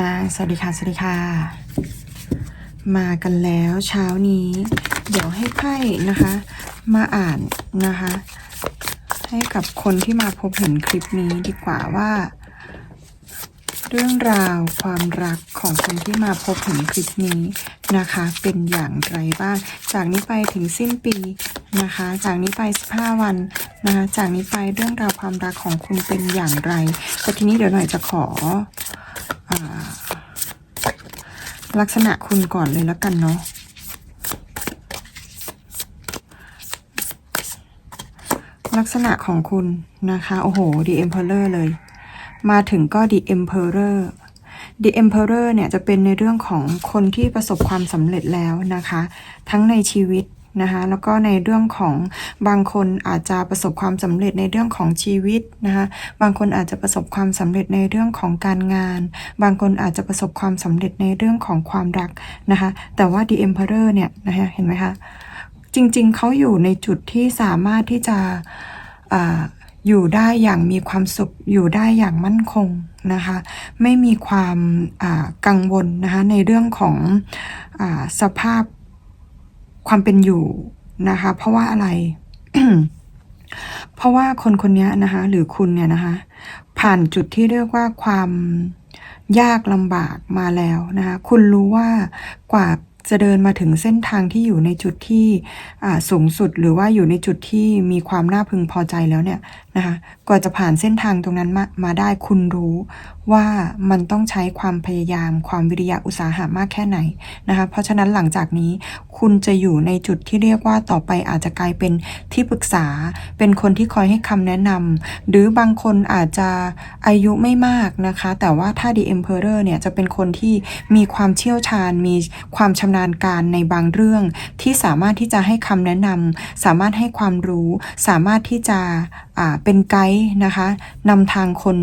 อ่าสวัสดีค่ะ สวัสดีค่ะ มากันแล้วเช้านี้ เดี๋ยวให้ไพ่นะคะ มาอ่านนะคะ ให้กับคนที่มาพบเห็นคลิปนี้ดีกว่าว่า เรื่องราวความรักของคนที่มาพบเห็นคลิปนี้นะคะ เป็นอย่างไรบ้าง จากนี้ไปถึงสิ้นปีนะคะ จากนี้ไป 15 วันนะคะ จากนี้ไปเรื่องราวความรักของคุณเป็นอย่างไรแต่ทีนี้เดี๋ยวหน่อยจะขอ ลักษณะคุณก่อนเลยแล้วกันเนาะลักษณะของคุณนะคะ โอ้โห The Emperor เลย มาถึงก็ The Emperor The Emperor เนี่ยจะเป็นในเรื่องของคนที่ประสบความสำเร็จแล้วนะคะ ทั้งในชีวิต นะคะแล้วก็ในเรื่องของบางคนอาจจะประสบความสำเร็จในเรื่องของชีวิตนะคะบางคนอาจจะประสบความสำเร็จในเรื่องของการงาน บางคนอาจจะประสบความสำเร็จในเรื่องของความรักนะคะแต่ว่า The Emperor เนี่ยนะคะเห็นไหมคะจริงๆ เขาอยู่ในจุดที่สามารถที่จะอยู่ได้อย่างมีความสุขอยู่ได้อย่างมั่นคงนะคะไม่มีความกังวลนะคะในเรื่องของอสภาพ ความเป็นอยู่นะคะ เพราะว่าอะไร เพราะว่าคนคนนี้นะคะ หรือคุณเนี่ยนะคะ ผ่านจุดที่เรียกว่าความยากลำบากมาแล้วนะคะ คุณรู้ว่ากว่าจะเดินมาถึงเส้นทางที่อยู่ในจุดที่สูงสุดหรือว่าอยู่ในจุดที่มีความน่าพึงพอใจแล้วเนี่ย นะคะกว่าจะผ่านเส้นทางตรงนั้นมามาได้คุณรู้ว่ามันต้องใช้ความพยายาม ความวิริยะอุตสาหะมากแค่ไหนนะคะเพราะฉะนั้นหลังจากนี้คุณจะอยู่ในจุดที่เรียกว่าต่อไปอาจจะกลายเป็นที่ปรึกษา เป็นคนที่คอยให้คำแนะนำหรือบางคนอาจจะอายุไม่มากนะคะ แต่ว่าถ้า The Emperor เนี่ยจะเป็นคนที่มีความเชี่ยวชาญ มีความชำนาญการในบางเรื่อง ที่สามารถที่จะให้คำแนะนำสามารถให้ความรู้ สามารถที่จะอ่าเป็นไกด์นะคะนำทางคน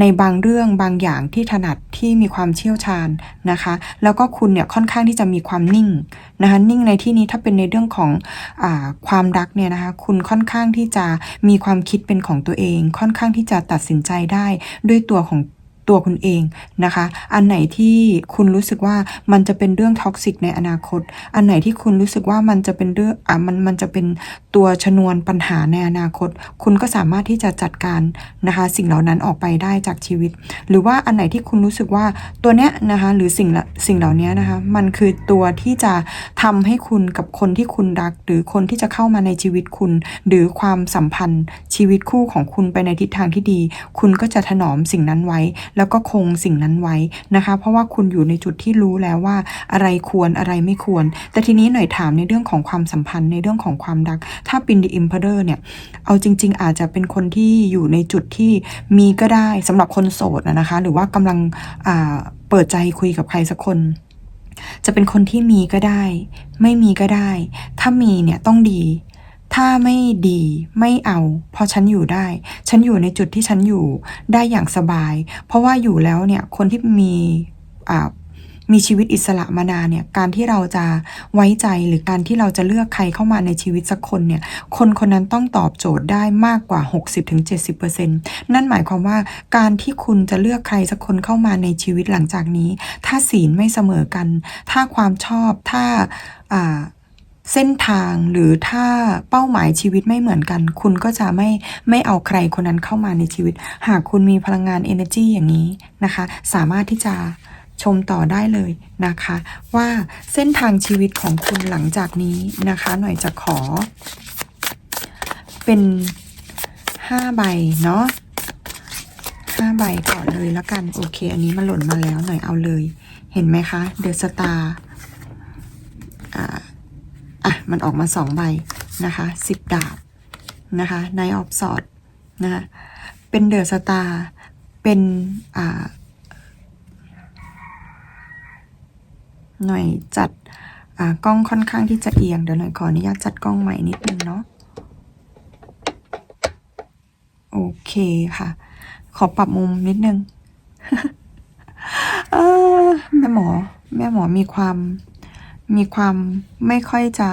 ในบางเรื่องบางอย่างที่ถนัดที่มีความเชี่ยวชาญนะคะ แล้วก็คุณเนี่ยค่อนข้างที่จะมีความนิ่งนะคะนิ่งในที่นี้ถ้าเป็นในเรื่องของอความรักเนี่ยนะคะคุณค่อนข้างที่จะมีความคิดเป็นของตัวเอง ค่อนข้างที่จะตัดสินใจได้ด้วยตัวของ ตัวคุณเองนะคะ อันไหนที่คุณรู้สึกว่ามันจะเป็นเรื่องท็อกซิกในอนาคต อันไหนที่คุณรู้สึกว่ามันจะเป็นเรื่องอะมันมันจะเป็นตัวชนวนปัญหาในอนาคต คุณก็สามารถที่จะจัดการนะคะ สิ่งเหล่านั้นออกไปได้จากชีวิต หรือว่าอันไหนที่คุณรู้สึกว่าตัวเนี้ยนะคะหรือสิ่งละสิ่งเหล่านี้นะคะ มันคือตัวที่จะทำให้คุณกับคนที่คุณรัก หรือคนที่จะเข้ามาในชีวิตคุณ หรือความสัมพันธ์ชีวิตคู่ของคุณไปในทิศทางที่ดี คุณก็จะถนอมสิ่งนั้นไว้แล้วก็คงสิ่งนั้นไว้นะคะ เพราะว่าคุณอยู่ในจุดที่รู้แล้วว่าอะไรควรอะไรไม่ควร แต่ทีนี้หน่อยถามในเรื่องของความสัมพันธ์ในเรื่องของความรัก ถ้าป็น The Emperor เนี่ย เอาจริง ๆ อาจจะเป็นคนที่อยู่ในจุดที่มีก็ได้สำหรับคนโสดนะคะ หรือว่ากำลังเปิดใจคุยกับใครสักคนจะเป็นคนที่มีก็ได้ ไม่มีก็ได้ ถ้ามีเนี่ยต้องดี ถ้าไม่ดีไม่เอาเพราะฉันอยู่ได้ ฉันอยู่ในจุดที่ฉันอยู่ได้อย่างสบาย เพราะว่าอยู่แล้วเนี่ยคนที่มีมีชีวิตอิสระมานานเนี่ยการที่เราจะไว้ใจหรือการที่เราจะเลือกใครเข้ามาในชีวิตสักคนเนี่ยคนคนนั้นต้องตอบโจทย์ได้มากกว่า 60-70%นั่นหมายความว่าการที่คุณจะเลือกใครสักคนเข้ามาในชีวิตหลังจากนี้ ถ้าศีลไม่เสมอกัน ถ้าความชอบถ้า เส้นทางหรือถ้าเป้าหมายชีวิตไม่เหมือนกัน คุณก็จะไม่ไม่เอาใครคนนั้นเข้ามาในชีวิต หากคุณมีพลังงาน energy อย่างนี้นะคะ สามารถที่จะชมต่อได้เลยนะคะ ว่าเส้นทางชีวิตของคุณหลังจากนี้นะคะ หน่อยจะขอ เป็น5ใบเนาะ5ใบก่อนเลยแล้วกัน โอเค อันนี้มันหล่นมาแล้วหน่อยเอาเลย เห็นไหมคะเดอะสตาร์อ่า มันออกมาสองใบนะคะสิบดาบนะคะไนออฟสอดนะคะเป็นเดอะสตาร์เป็นอ่าหน่อยจัดอ่ากล้องค่อนข้างที่จะเอียง เดี๋ยวหน่อยขออนุญาตจัดกล้องใหม่นิดนึงเนาะโอเคค่ะ ขอปรับมุมนิดนึงแม่หมอ แม่หมอมีความ มีความไม่ค่อยจะ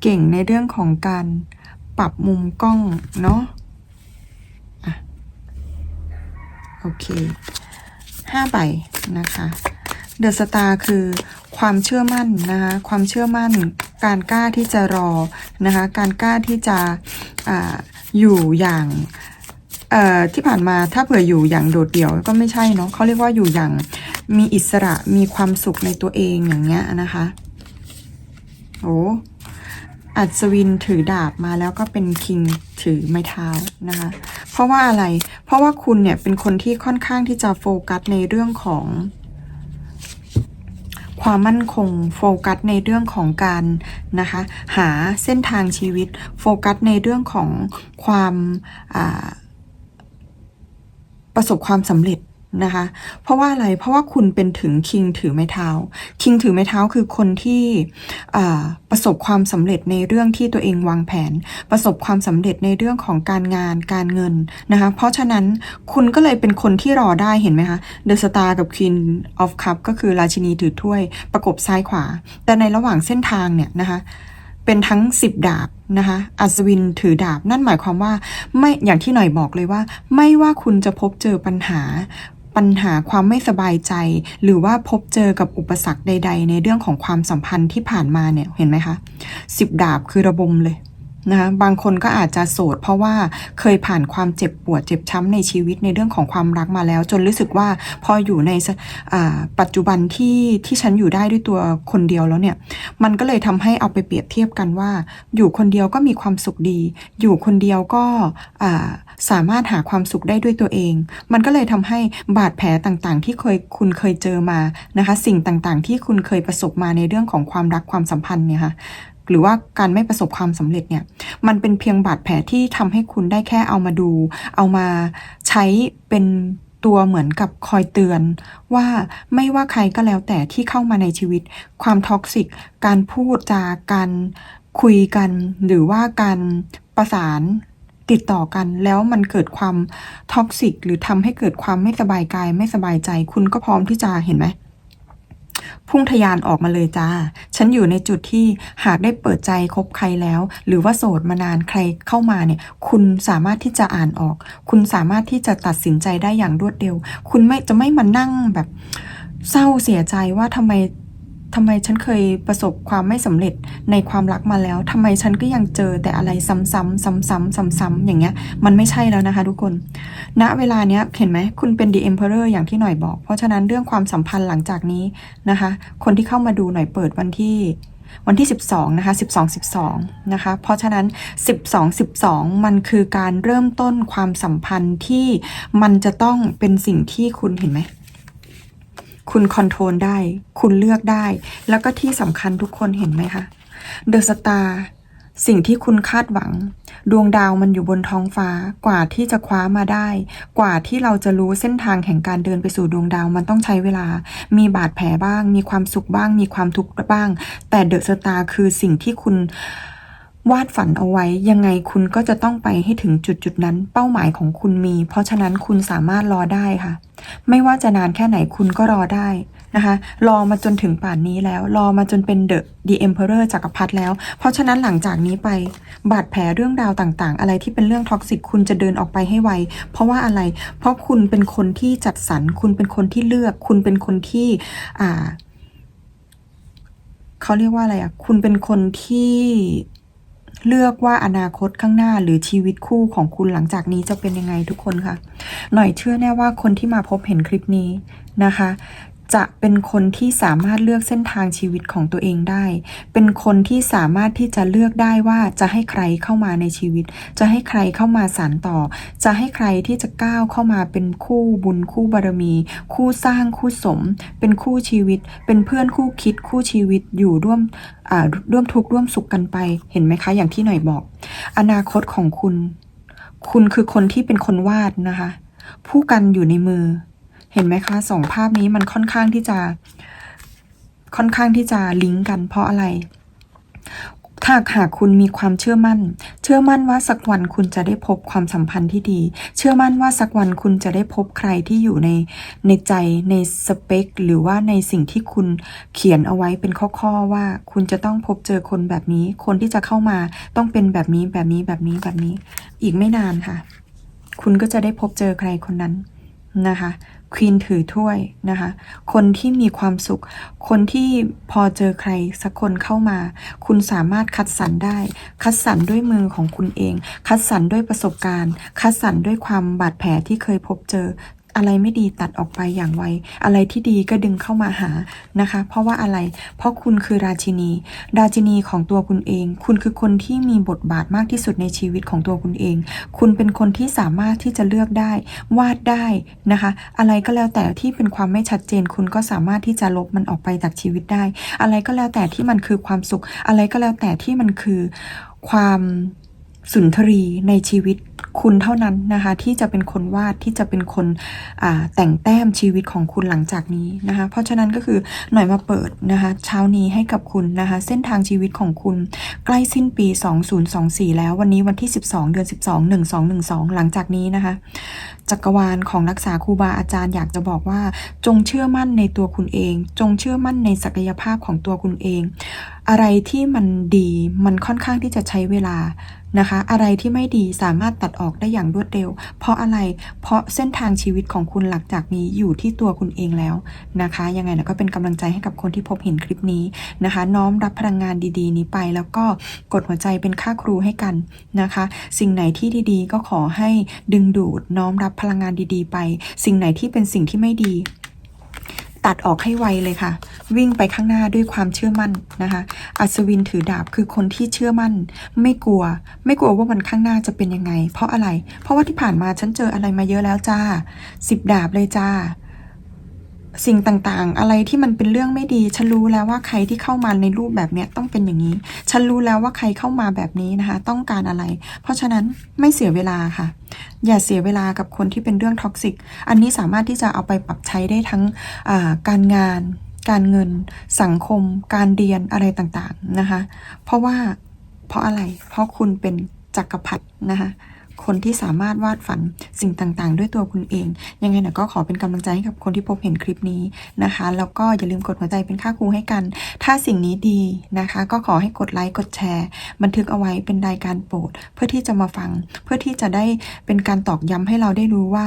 เก่งในเรื่องของการปรับมุมกล้องเนาะอะโอเคห้าใบนะคะเดอะสตาร์คือความเชื่อมั่นนะคะความเชื่อมั่นการกล้าที่จะรอนะคะการกล้าที่จะอาอยู่อย่าง เอ่อที่ผ่านมาถ้าเผื่ออยู่อย่างโดดเดี่ยวก็ไม่ใช่เนาะเขาเรียกว่าอยู่อย่างมีอิสระมีความสุขในตัวเองอย่างเงี้ยนะคะโอ้อัศวินถือดาบมาแล้วก็เป็นคิงถือไม้เท้านะคะ เพราะว่าอะไร เพราะว่าคุณเนี่ยเป็นคนที่ค่อนข้างที่จะโฟกัสในเรื่องของ ความมั่นคงโฟกัสในเรื่องของการนะคะ หาเส้นทางชีวิต โฟกัสในเรื่องของความอ่า ประสบความสำเร็จนะคะ เพราะว่าอะไร เพราะว่าคุณเป็นถึงคิงถือไม้เท้า คิงถือไม้เท้าคือคนที่ประสบความสำเร็จในเรื่องที่ตัวเองวางแผน ประสบความสำเร็จในเรื่องของการงานการเงินนะคะ เพราะฉะนั้นคุณก็เลยเป็นคนที่รอได้เห็นไหมคะ The Star กับ Queen of Cup ก็คือราชินีถือถ้วยประกบซ้ายขวา แต่ในระหว่างเส้นทางเนี่ยนะคะ เป็นทั้งสิบดาบนะคะอัศวินถือดาบนั่นหมายความว่าไม่อย่างที่หน่อยบอกเลยว่า ไม่ว่าคุณจะพบเจอปัญหาปัญหาความไม่สบายใจ หรือว่าพบเจอกับอุปสรรคใด ๆ ในเรื่องของความสัมพันธ์ที่ผ่านมาเนี่ยเห็นไหมคะสิบดาบคือระบมเลย นะคะบางคนก็อาจจะโสด เพราะว่าเคยผ่านความเจ็บปวดเจ็บช้ำในชีวิตในเรื่องของความรักมาแล้ว จนรู้สึกว่าพออยู่ในปัจจุบันที่ที่ฉันอยู่ได้ด้วยตัวคนเดียวแล้วเนี่ย มันก็เลยทำให้เอาไปเปรียบเทียบกันว่า อยู่คนเดียวก็มีความสุขดี อยู่คนเดียวก็สามารถหาความสุขได้ด้วยตัวเอง มันก็เลยทำให้บาดแผลต่างๆ ที่เคยคุณเคยเจอมานะคะ สิ่งต่างๆ ที่คุณเคยประสบมาในเรื่องของความรักความสัมพันธ์เนี่ยค่ะ หรือว่าการไม่ประสบความสำเร็จเนี่ย มันเป็นเพียงบาดแผลที่ทำให้คุณได้แค่เอามาดู เอามาใช้เป็นตัวเหมือนกับคอยเตือน ว่าไม่ว่าใครก็แล้วแต่ที่เข้ามาในชีวิต ความท็อกซิก การพูดจาการคุยกัน หรือว่าการประสานติดต่อกันแล้วมันเกิดความท็อกซิกหรือทำให้เกิดความไม่สบายกายไม่สบายใจ คุณก็พร้อมที่จะเห็นไหม พุ่งทะยานออกมาเลยจ้า ฉันอยู่ในจุดที่หากได้เปิดใจคบใครแล้ว หรือว่าโสดมานานใครเข้ามาเนี่ย คุณสามารถที่จะอ่านออก คุณสามารถที่จะตัดสินใจได้อย่างรวดเร็ว คุณไม่จะไม่มานั่งแบบเศร้าเสียใจว่าทำไม ทำไมฉันเคยประสบความไม่สำเร็จในความรักมาแล้วทำไมฉันก็ยังเจอแต่อะไรซ้ำๆซ้ำๆซ้ำๆอย่างเงี้ย มันไม่ใช่แล้วนะคะทุกคน ณ เวลาเนี้ยเห็นไหมคุณเป็น The Emperor อย่างที่หน่อยบอก เพราะฉะนั้นเรื่องความสัมพันธ์หลังจากนี้นะคะ คนที่เข้ามาดูหน่อยเปิดวันที่วันที่ 12 นะคะ 12 12 นะคะ เพราะฉะนั้น 12 12 มันคือการเริ่มต้นความสัมพันธ์ที่มันจะต้องเป็นสิ่งที่คุณเห็นไหม คุณคอนโทรลได้ คุณเลือกได้ แล้วก็ที่สำคัญทุกคนเห็นไหมคะเดอะสตาร์สิ่งที่คุณคาดหวัง ดวงดาวมันอยู่บนท้องฟ้ากว่าที่จะคว้ามาได้ กว่าที่เราจะรู้เส้นทางแห่งการเดินไปสู่ดวงดาวมันต้องใช้เวลา มีบาดแผลบ้าง มีความสุขบ้าง มีความทุกข์บ้าง แต่เดอะสตาร์คือสิ่งที่คุณ วาดฝันเอาไว้ ยังไงคุณก็จะต้องไปให้ถึงจุดจุดนั้น เป้าหมายของคุณมี เพราะฉะนั้นคุณสามารถรอได้ค่ะ ไม่ว่าจะนานแค่ไหนคุณก็รอได้นะคะ รอมาจนถึงป่านนี้แล้ว รอมาจนเป็นเดอะดีเอ็มเพอเรอร์จักรพรรดิแล้ว เพราะฉะนั้นหลังจากนี้ไป บาดแผลเรื่องราวต่างๆ อะไรที่เป็นเรื่องท็อกซิกคุณจะเดินออกไปให้ไว เพราะว่าอะไร เพราะคุณเป็นคนที่จัดสรร คุณเป็นคนที่เลือก คุณเป็นคนที่ อ่า เขาเรียกว่าอะไรอะคุณเป็นคนที่ เลือกว่าอนาคตข้างหน้าหรือชีวิตคู่ของคุณหลังจากนี้จะเป็นยังไงทุกคนค่ะ หน่อยเชื่อแน่ว่าคนที่มาพบเห็นคลิปนี้นะคะ จะเป็นคนที่สามารถเลือกเส้นทางชีวิตของตัวเองได้ เป็นคนที่สามารถที่จะเลือกได้ว่าจะให้ใครเข้ามาในชีวิต จะให้ใครเข้ามาสานต่อ จะให้ใครที่จะก้าวเข้ามาเป็นคู่บุญคู่บารมี คู่สร้างคู่สม เป็นคู่ชีวิต เป็นเพื่อนคู่คิดคู่ชีวิตอยู่ร่วมร่วมทุกข์ร่วมสุขกันไป เห็นไหมคะ อย่างที่หน่อยบอก อนาคตของคุณ คุณคือคนที่เป็นคนวาดนะคะ ผู้กันอยู่ในมือ เห็นไหมคะสองภาพนี้มันค่อนข้างที่จะ ค่อนข้างที่จะลิงก์กัน เพราะอะไร ถ้าหากคุณมีความเชื่อมั่น เชื่อมั่นว่าสักวันคุณจะได้พบความสัมพันธ์ที่ดี เชื่อมั่นว่าสักวันคุณจะได้พบใครที่อยู่ในในใจในสเปค หรือว่าในสิ่งที่คุณเขียนเอาไว้เป็นข้อๆว่า คุณจะต้องพบเจอคนแบบนี้ คนที่จะเข้ามาต้องเป็นแบบนี้แบบนี้แบบนี้แบบนี้ อีกไม่นานค่ะ คุณก็จะได้พบเจอใครคนนั้นนะคะ ควีนถือถ้วยนะคะ คนที่มีความสุข คนที่พอเจอใครสักคนเข้ามา คุณสามารถคัดสรรได้ คัดสรรด้วยมือของคุณเอง คัดสรรด้วยประสบการณ์ คัดสรรด้วยความบาดแผลที่เคยพบเจอ อะไรไม่ดีตัดออกไปอย่างไว อะไรที่ดีก็ดึงเข้ามาหานะคะ เพราะว่าอะไร เพราะคุณคือราชินี ราชินีของตัวคุณเอง คุณคือคนที่มีบทบาทมากที่สุดในชีวิตของตัวคุณเอง คุณเป็นคนที่สามารถที่จะเลือกได้ วาดได้นะคะ อะไรก็แล้วแต่ที่เป็นความไม่ชัดเจน คุณก็สามารถที่จะลบมันออกไปจากชีวิตได้ อะไรก็แล้วแต่ที่มันคือความสุข อะไรก็แล้วแต่ที่มันคือความ สุนทรีในชีวิตคุณเท่านั้นนะคะที่จะเป็นคนวาดที่จะเป็นคนแต่งแต้มชีวิตของคุณหลังจากนี้นะคะเพราะฉะนั้นก็คือหน่อยมาเปิดนะคะเช้านี้ให้กับคุณนะคะเส้นทางชีวิตของคุณใกล้สิ้นปี 2024 แล้ววันนี้วันที่ 12 เดือน 12 1212 หลังจากนี้นะคะจักรวาลของรักษาครูบาอาจารย์อยากจะบอกว่า จงเชื่อมั่นในตัวคุณเอง จงเชื่อมั่นในศักยภาพของตัวคุณเองอะไรที่มันดีมันค่อนข้างที่จะใช้เวลานะคะ อะไรที่ไม่ดีสามารถตัดออกได้อย่างรวดเร็ว เพราะอะไร เพราะเส้นทางชีวิตของคุณหลังจากนี้อยู่ที่ตัวคุณเองแล้วนะคะ ยังไงนะก็เป็นกำลังใจให้กับคนที่พบเห็นคลิปนี้นะคะ น้อมรับพลังงานดีๆ นี้ไป แล้วก็กดหัวใจเป็นค่าครูให้กันนะคะ สิ่งไหนที่ดีๆ ก็ขอให้ดึงดูดน้อมรับพลังงานดีๆ ไป สิ่งไหนที่เป็นสิ่งที่ไม่ดี ตัดออกให้ไวเลยค่ะ วิ่งไปข้างหน้าด้วยความเชื่อมั่นนะคะ อัศวินถือดาบคือคนที่เชื่อมั่น ไม่กลัว ไม่กลัวว่าวันข้างหน้าจะเป็นยังไง เพราะอะไร เพราะว่าที่ผ่านมาฉันเจออะไรมาเยอะแล้วจ้าสิบดาบเลยจ้า สิ่งต่างๆ อะไรที่มันเป็นเรื่องไม่ดี ฉันรู้แล้วว่าใครที่เข้ามาในรูปแบบเนี้ยต้องเป็นอย่างนี้ ฉันรู้แล้วว่าใครเข้ามาแบบนี้นะคะ ต้องการอะไร เพราะฉะนั้นไม่เสียเวลาค่ะ อย่าเสียเวลากับคนที่เป็นเรื่องท็อกซิก อันนี้สามารถที่จะเอาไปปรับใช้ได้ทั้งการงาน การเงิน สังคม การเรียนอะไรต่างๆนะคะ เพราะว่าเพราะอะไร เพราะคุณเป็นจักรพรรดินะคะ คนที่สามารถวาดฝันสิ่งต่างๆ ด้วยตัวคุณเอง ยังไงนะก็ขอเป็นกำลังใจให้กับคนที่พบเห็นคลิปนี้นะคะ แล้วก็อย่าลืมกดหัวใจเป็นค่าครูให้กัน ถ้าสิ่งนี้ดีนะคะ ก็ขอให้กดไลค์กดแชร์ บันทึกเอาไว้เป็นรายการโปรด เพื่อที่จะมาฟัง เพื่อที่จะได้เป็นการตอกย้ำให้เราได้รู้ว่า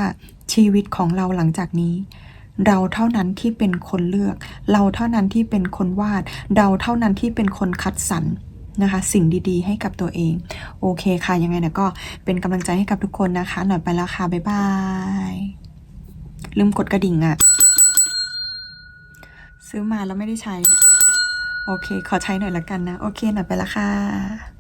ชีวิตของเราหลังจากนี้เราเท่านั้นที่เป็นคนเลือก เราเท่านั้นที่เป็นคนวาด เราเท่านั้นที่เป็นคนคัดสรร นะคะ สิ่งดีๆ ให้กับตัวเอง โอเคค่ะ ยังไงนะก็เป็นกำลังใจให้กับทุกคนนะคะ หน่อยไปแล้วค่ะ บ๊ายบาย ลืมกดกระดิ่งอะซื้อมาแล้วไม่ได้ใช้ โอเค ขอใช้หน่อยละกันนะ โอเค หน่อยไปแล้วค่ะ